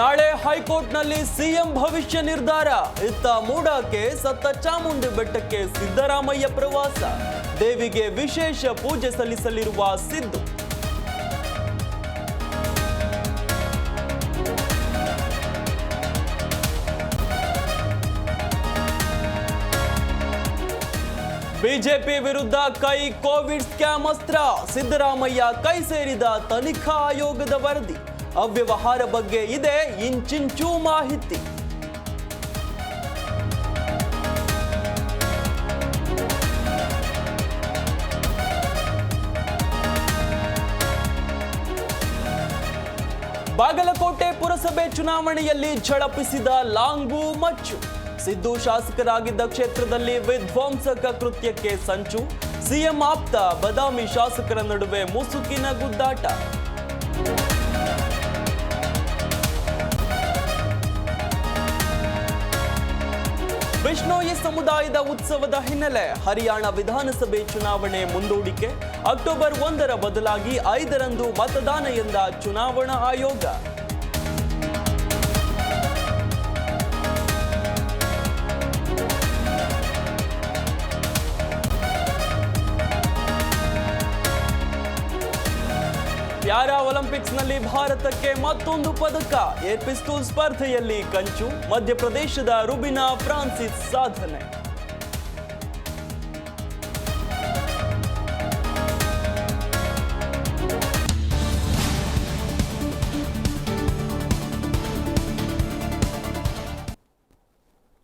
ನಾಳೆ ಹೈಕೋರ್ಟ್ನಲ್ಲಿ ಸಿಎಂ ಭವಿಷ್ಯ ನಿರ್ಧಾರ. ಇತ್ತ ಮೂಡಕ್ಕೆ ಸತ್ತ ಚಾಮುಂಡಿ ಬೆಟ್ಟಕ್ಕೆ ಸಿದ್ದರಾಮಯ್ಯ ಪ್ರವಾಸ. ದೇವಿಗೆ ವಿಶೇಷ ಪೂಜೆ ಸಲ್ಲಿಸಲಿರುವ ಸಿದ್ದು. ಬಿಜೆಪಿ ವಿರುದ್ಧ ಕೈ ಕೋವಿಡ್ ಸ್ಕ್ಯಾಮ್ ಅಸ್ತ್ರ. ಸಿದ್ದರಾಮಯ್ಯ ಕೈ ಸೇರಿದ ತನಿಖಾ ಆಯೋಗದ ವರದಿ. ಅವ್ಯವಹಾರ ಬಗ್ಗೆ ಇದೆ ಇಂಚಿಂಚೂ ಮಾಹಿತಿ. ಬಾಗಲಕೋಟೆ ಪುರಸಭೆ ಚುನಾವಣೆಯಲ್ಲಿ ಝಳಪಿಸಿದ ಲಾಂಗು ಮಚ್ಚು. ಸಿದ್ದು ಶಾಸಕರಾಗಿದ್ದ ಕ್ಷೇತ್ರದಲ್ಲಿ ವಿಧ್ವಂಸಕ ಕೃತ್ಯಕ್ಕೆ ಸಂಚು. ಸಿಎಂ ಆಪ್ತ, ಬದಾಮಿ ಶಾಸಕರ ನಡುವೆ ಮುಸುಕಿನ ಗುದ್ದಾಟ. ಬಿಷ್ಣೋಯಿ ಸಮುದಾಯದ ಉತ್ಸವದ ಹಿನ್ನೆಲೆ ಹರಿಯಾಣ ವಿಧಾನಸಭೆ ಚುನಾವಣೆ ಮುಂದೂಡಿಕೆ. ಅಕ್ಟೋಬರ್ ಒಂದರ ಬದಲಾಗಿ ಐದರಂದು ಮತದಾನ ಎಂದ ಚುನಾವಣಾ ಆಯೋಗ. ಪ್ಯಾರಾ ಒಲಿಂಪಿಕ್ಸ್ನಲ್ಲಿ ಭಾರತಕ್ಕೆ ಮತ್ತೊಂದು ಪದಕ. ಏರ್ ಪಿಸ್ತೂಲ್ ಸ್ಪರ್ಧೆಯಲ್ಲಿ ಕಂಚು ಮಧ್ಯಪ್ರದೇಶದ ರುಬಿನಾ ಫ್ರಾನ್ಸಿಸ್ ಸಾಧನೆ.